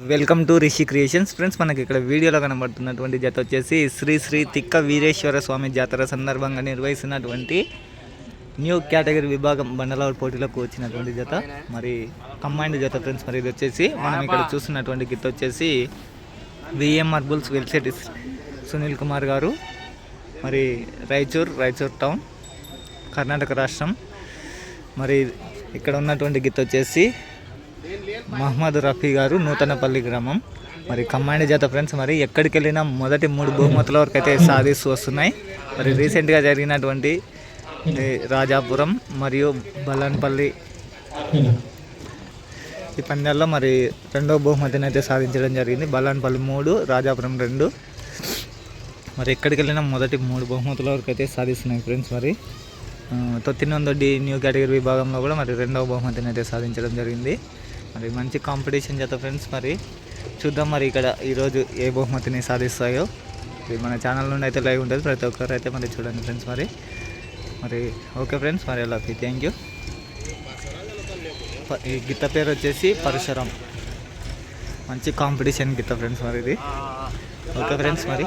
Welcome to Rishi creations friends మనకి ఇక్కడ వీడియోలో కనబడుతున్నటువంటి జత వచ్చేసి శ్రీ శ్రీ తిక్క వీరేశ్వర స్వామి జాతర సందర్భంగా నిర్వహిస్తున్నటువంటి న్యూ కేటగిరీ విభాగం బండలవర్ పోటీలోకి వచ్చినటువంటి జత. మరి కంబైండ్ జత ఫ్రెండ్స్ మరి ఇది వచ్చేసి మనం ఇక్కడ చూస్తున్నటువంటి గిత్త వచ్చేసి విఎంఆర్ బుల్స్ వెల్సెట్ సునీల్ కుమార్ గారు. మరి రాయచూర్ రాయచూర్ టౌన్ కర్ణాటక రాష్ట్రం. మరి ఇక్కడ ఉన్నటువంటి గిత్త వచ్చేసి మహమ్మద్ రఫీ గారు నూతనపల్లి గ్రామం. మరి కమ్మాండి జాత ఫ్రెండ్స్ మరి ఎక్కడికి వెళ్ళినా మొదటి మూడు బహుమతుల వరకు అయితే సాధిస్తూ వస్తున్నాయి. మరి రీసెంట్గా జరిగినటువంటి రాజాపురం మరియు బల్లన్పల్లి ఈ పందాల్లో మరి రెండో బహుమతిని అయితే సాధించడం జరిగింది. బల్లన్పల్లి మూడు రాజాపురం రెండు. మరి ఎక్కడికి వెళ్ళినా మొదటి మూడు బహుమతుల వరకు అయితే సాధిస్తున్నాయి ఫ్రెండ్స్ మరి. ఆ, తొత్తినొందొడ్డి న్యూ కేటగిరీ విభాగంలో కూడా మరి రెండవ బహుమతిని అయితే సాధించడం జరిగింది. మరి మంచి కాంపిటీషన్ చేత ఫ్రెండ్స్ మరి. చూద్దాం మరి ఇక్కడ ఈరోజు ఏ బహుమతిని సాధిస్తాయో. ఇది మన ఛానల్ నుండి అయితే లైవ్ ఉంటుంది. ప్రతి ఒక్కరు అయితే మరి చూడండి ఫ్రెండ్స్ మరి. మరి ఓకే ఫ్రెండ్స్ మరి అలా థ్యాంక్ యూ ఈ గిత్త పేరు వచ్చేసి పరశురాం మంచి కాంపిటీషన్ గిత్త ఫ్రెండ్స్ మరి ఇది. ఓకే ఫ్రెండ్స్ మరి.